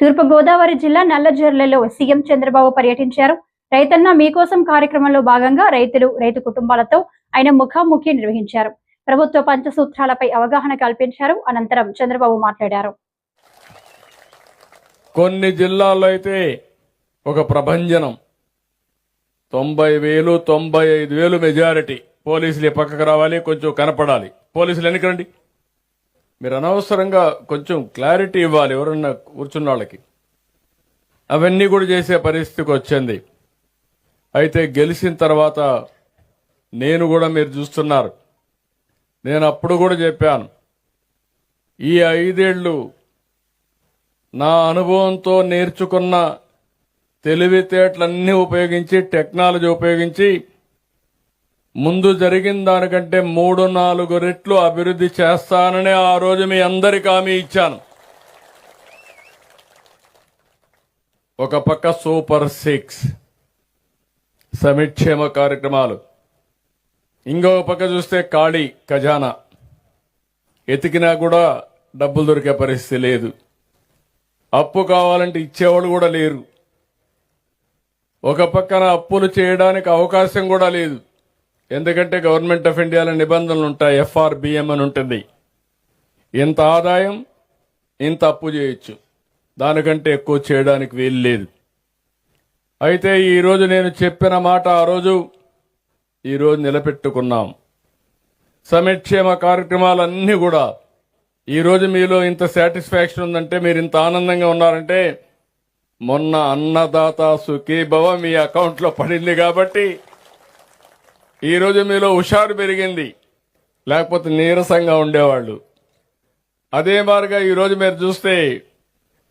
తూర్పుగోదావరి జిల్లా నల్లజర్లలో సీఎం చంద్రబాబు పర్యటించారు. రైతన్న మీకోసం కార్యక్రమంలో భాగంగా రైతులు రైతు కుటుంబాలతో ఆయన ముఖాముఖి నిర్వహించారు. ప్రభుత్వ పంచసూత్రాలపై అవగాహన కల్పించారు. అనంతరం చంద్రబాబు మాట్లాడారు. కొన్ని జిల్లాల్లో అయితే ఒక ప్రభంజనం. తొంభై వేలు తొంభై ఐదు వేలు మెజారిటీ పోలీసులు పక్కకు రావాలి కొంచెం కనపడాలి. పోలీసులు ఎన్నికండి మీరు అనవసరంగా కొంచెం క్లారిటీ ఇవ్వాలి ఎవరన్నా కూర్చున్న వాళ్ళకి అవన్నీ కూడా చేసే పరిస్థితికి వచ్చింది. అయితే గెలిచిన తర్వాత నేను కూడా మీరు చూస్తున్నారు. నేను అప్పుడు కూడా చెప్పాను. ఈ ఐదేళ్ళు నా అనుభవంతో నేర్చుకున్న తెలివితేటలన్నీ ఉపయోగించి టెక్నాలజీ ఉపయోగించి ముందు జరిగిన దానికంటే మూడు నాలుగు రెట్లు అభివృద్ధి చేస్తానని ఆ రోజు మీ అందరికి హామీ ఇచ్చాను. ఒక పక్క సూపర్ సిక్స్ సమిక్షేమ కార్యక్రమాలు. ఇంకొక పక్క చూస్తే ఖాళీ ఖజానా. ఎతికినా కూడా డబ్బులు దొరికే పరిస్థితి లేదు. అప్పు కావాలంటే ఇచ్చేవాళ్ళు కూడా లేరు. ఒక పక్కన అప్పులు చేయడానికి అవకాశం కూడా లేదు. ఎందుకంటే గవర్నమెంట్ ఆఫ్ ఇండియాలో నిబంధనలు ఉంటాయి ఎఫ్ఆర్బిఎం అని ఉంటుంది. ఇంత ఆదాయం ఇంత అప్పు చేయొచ్చు. దానికంటే ఎక్కువ చేయడానికి వీలు లేదు. అయితే ఈరోజు నేను చెప్పిన మాట ఆ రోజు ఈరోజు నిలబెట్టుకున్నాం. సమక్షేమ కార్యక్రమాలన్నీ కూడా ఈరోజు మీలో ఇంత సాటిస్ఫాక్షన్ ఉందంటే మీరు ఇంత ఆనందంగా ఉన్నారంటే మొన్న అన్నదాత సుఖీభవ మీ అకౌంట్లో పడింది కాబట్టి ఈరోజు మీలో హుషారు పెరిగింది. లేకపోతే నీరసంగా ఉండేవాళ్ళు. అదే మారుగా ఈరోజు మీరు చూస్తే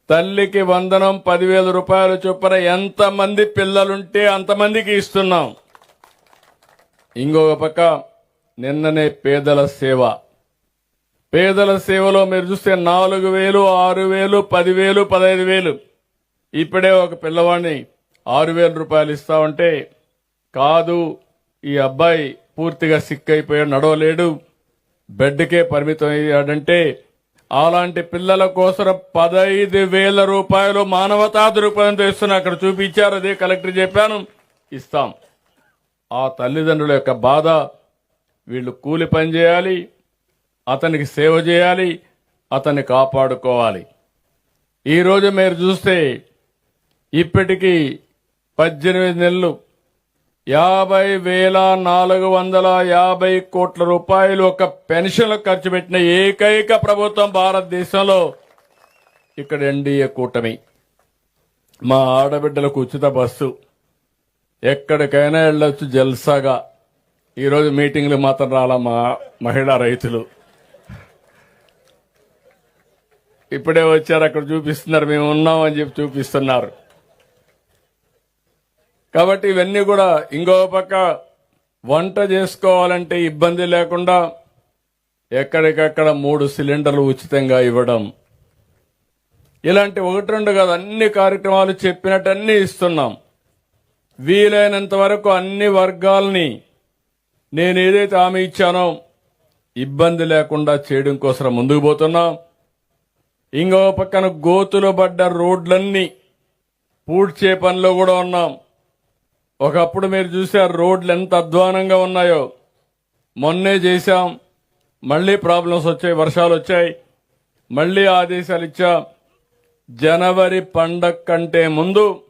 తల్లికి వందనం పదివేల రూపాయలు చొప్పున ఎంతమంది పిల్లలుంటే అంతమందికి ఇస్తున్నాం. ఇంకొక పక్క నిన్ననే పేదల సేవ. పేదల సేవలో మీరు చూస్తే నాలుగు వేలు ఆరు వేలు పదివేలు పదహైదు వేలు. ఇప్పుడే ఒక పిల్లవాడిని ఆరు వేల రూపాయలు ఇస్తామంటే కాదు ఈ అబ్బాయి పూర్తిగా సిక్ అయిపోయాడు నడవలేడు. బెడ్కే పరిమితం అయ్యాడంటే అలాంటి పిల్లల కోసం పదైదు వేల రూపాయలు మానవతా దృక్పథంతో ఇస్తున్నా అక్కడ చూపించారు అదే కలెక్టర్ చెప్పాను. ఇస్తాం. ఆ తల్లిదండ్రుల యొక్క బాధ వీళ్ళు కూలి పని చేయాలి అతనికి సేవ చేయాలి అతన్ని కాపాడుకోవాలి. ఈరోజు మీరు చూస్తే ఇప్పటికీ పద్దెనిమిది నెలలు యాభై వేల నాలుగు వందల యాభై కోట్ల రూపాయలు ఒక పెన్షన్లకు ఖర్చు పెట్టిన ఏకైక ప్రభుత్వం భారతదేశంలో ఇక్కడ ఎన్డీఏ కూటమి. మా ఆడబిడ్డలకు ఉచిత బస్సు. ఎక్కడికైనా వెళ్ళొచ్చు జల్సాగా. ఈరోజు మీటింగ్లు మాత్రం రాలా మా మహిళా రైతులు. ఇప్పుడే వచ్చారు అక్కడ చూపిస్తున్నారు మేము ఉన్నామని చెప్పి చూపిస్తున్నారు. కాబట్టి ఇవన్నీ కూడా ఇంకో పక్క వంట చేసుకోవాలంటే ఇబ్బంది లేకుండా ఎక్కడికక్కడ మూడు సిలిండర్లు ఉచితంగా ఇవ్వడం. ఇలాంటి ఒకటి రెండు కాదు అన్ని కార్యక్రమాలు చెప్పినట్టన్నీ ఇస్తున్నాం. వీలైనంత వరకు అన్ని వర్గాల్ని నేను ఏదైతే హామీ ఇచ్చానో ఇబ్బంది లేకుండా చేయడం కోసం ముందుకు పోతున్నాం. ఇంకో పక్కన గోతులు పడ్డ రోడ్లన్నీ పూడ్చే పనిలో కూడా ఉన్నాం. ఒకప్పుడు మీరు చూసారు రోడ్లు ఎంత అధ్వానంగా ఉన్నాయో. మొన్నే చేశాం. మళ్ళీ ప్రాబ్లమ్స్ వచ్చాయి వర్షాలు వచ్చాయి. మళ్ళీ ఆదేశాలు ఇచ్చాం. జనవరి పండగ కంటే ముందు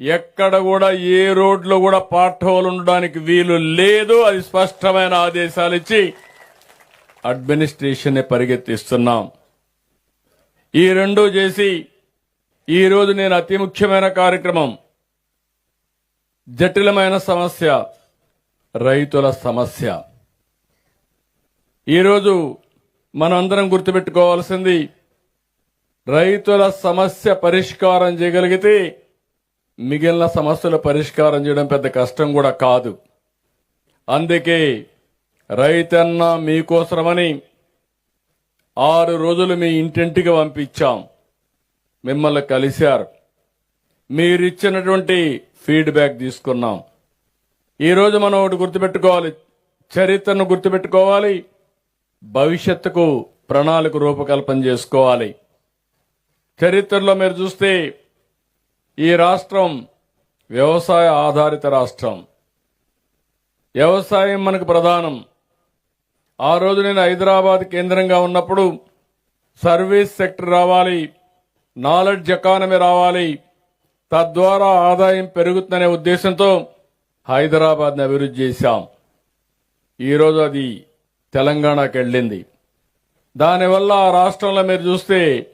ఎక్కడ కూడా ఏ రోడ్లో కూడా పార్ట్ హోల్ ఉండడానికి వీలు లేదు అది స్పష్టమైన ఆదేశాలు ఇచ్చి అడ్మినిస్ట్రేషన్ పరిగెత్తిస్తున్నాం. ఈ రెండు చేసి ఈరోజు నేను అతి ముఖ్యమైన కార్యక్రమం జటిలమైన సమస్య రైతుల సమస్య. ఈరోజు మనందరం గుర్తుపెట్టుకోవాల్సింది రైతుల సమస్య పరిష్కారం చేయగలిగితే మిగిలిన సమస్యల పరిష్కారం చేయడం పెద్ద కష్టం కూడా కాదు. అందుకే రైతన్న మీకోసమని ఆరు రోజులు మీ ఇంటింటికి పంపించాం. మిమ్మల్ని కలిశారు. మీరిచ్చినటువంటి ఫీడ్బ్యాక్ తీసుకున్నాం. ఈరోజు మనం ఒకటి గుర్తుపెట్టుకోవాలి. చరిత్రను గుర్తుపెట్టుకోవాలి. భవిష్యత్తుకు ప్రణాళిక రూపకల్పన చేసుకోవాలి. చరిత్రలో మీరు చూస్తే ఈ రాష్ట్రం వ్యవసాయ ఆధారిత రాష్ట్రం. వ్యవసాయం మనకు ప్రధానం. ఆ రోజు నేను హైదరాబాద్ కేంద్రంగా ఉన్నప్పుడు సర్వీస్ సెక్టర్ రావాలి. నాలెడ్జ్ ఎకానమీ రావాలి. తద్వారా ఆదాయం పెరుగుతుందనే ఉద్దేశంతో హైదరాబాద్ని అభివృద్ధి చేశాం. ఈరోజు అది తెలంగాణకు వెళ్ళింది. దానివల్ల ఆ రాష్ట్రంలో మీరు చూస్తే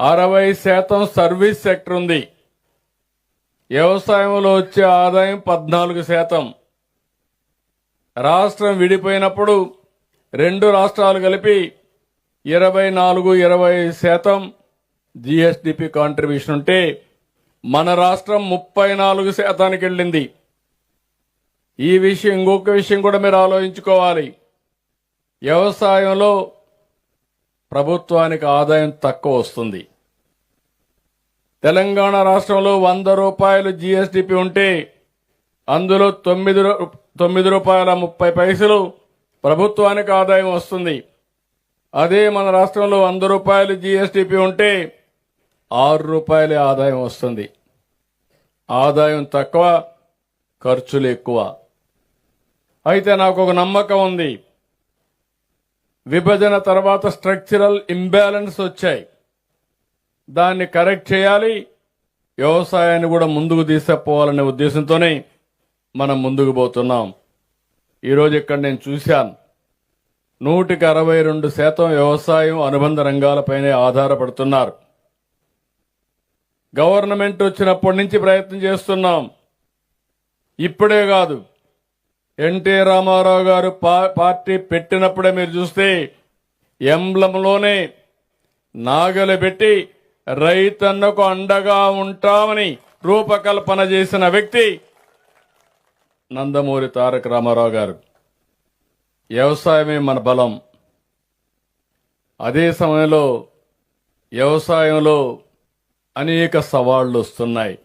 అరవై శాతం సర్వీస్ సెక్టర్ ఉంది. వ్యవసాయంలో వచ్చే ఆదాయం పద్నాలుగు శాతం. రాష్ట్రం విడిపోయినప్పుడు రెండు రాష్ట్రాలు కలిపి ఇరవై నాలుగు ఇరవై శాతం జిఎస్డిపి కాంట్రిబ్యూషన్ ఉంటే మన రాష్ట్రం ముప్పై నాలుగు శాతానికి వెళ్ళింది. ఈ విషయం ఇంకొక విషయం కూడా మీరు ఆలోచించుకోవాలి. వ్యవసాయంలో ప్రభుత్వానికి ఆదాయం తక్కువ వస్తుంది. తెలంగాణ రాష్ట్రంలో వంద రూపాయలు జీఎస్డిపి ఉంటే అందులో తొమ్మిది తొమ్మిది రూపాయల ముప్పై పైసలు ప్రభుత్వానికి ఆదాయం వస్తుంది. అదే మన రాష్ట్రంలో వంద రూపాయలు జీఎస్డిపి ఉంటే ఆరు రూపాయలే ఆదాయం వస్తుంది. ఆదాయం తక్కువ ఖర్చులు ఎక్కువ. అయితే నాకు ఒక నమ్మకం ఉంది. విభజన తర్వాత స్ట్రక్చరల్ ఇంబ్యాలెన్స్ వచ్చాయి. దాన్ని కరెక్ట్ చేయాలి. వ్యవసాయాన్ని కూడా ముందుకు తీసుకుపోవాలనే ఉద్దేశంతోనే మనం ముందుకు పోతున్నాం. ఈరోజు ఇక్కడ నేను చూశాను. నూటికి అరవై రెండు శాతం వ్యవసాయం అనుబంధ రంగాలపైనే ఆధారపడుతున్నారు. గవర్నమెంట్ వచ్చినప్పటి నుంచి ప్రయత్నం చేస్తున్నాం. ఇప్పుడే కాదు ఎన్టీ రామారావు గారు పా- పార్టీ పెట్టినప్పుడే మీరు చూస్తే ఎంబ్లంలోనే నాగలు పెట్టి రైతన్నకు అండగా ఉంటామని రూపకల్పన చేసిన వ్యక్తి నందమూరి తారక రామారావు గారు. వ్యవసాయమే మన బలం. అదే సమయంలో వ్యవసాయంలో అనేక సవాళ్ళు వస్తున్నాయి.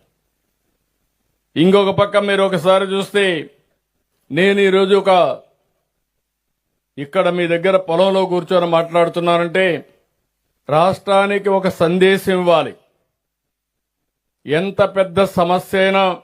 ఇంకొక పక్క మీరు ఒకసారి చూస్తే నేను ఈరోజు ఒక ఇక్కడ మీ దగ్గర పొలంలో కూర్చొని మాట్లాడుతున్నానంటే రాష్ట్రానికి ఒక సందేశం ఇవ్వాలి. ఎంత పెద్ద సమస్య అయినా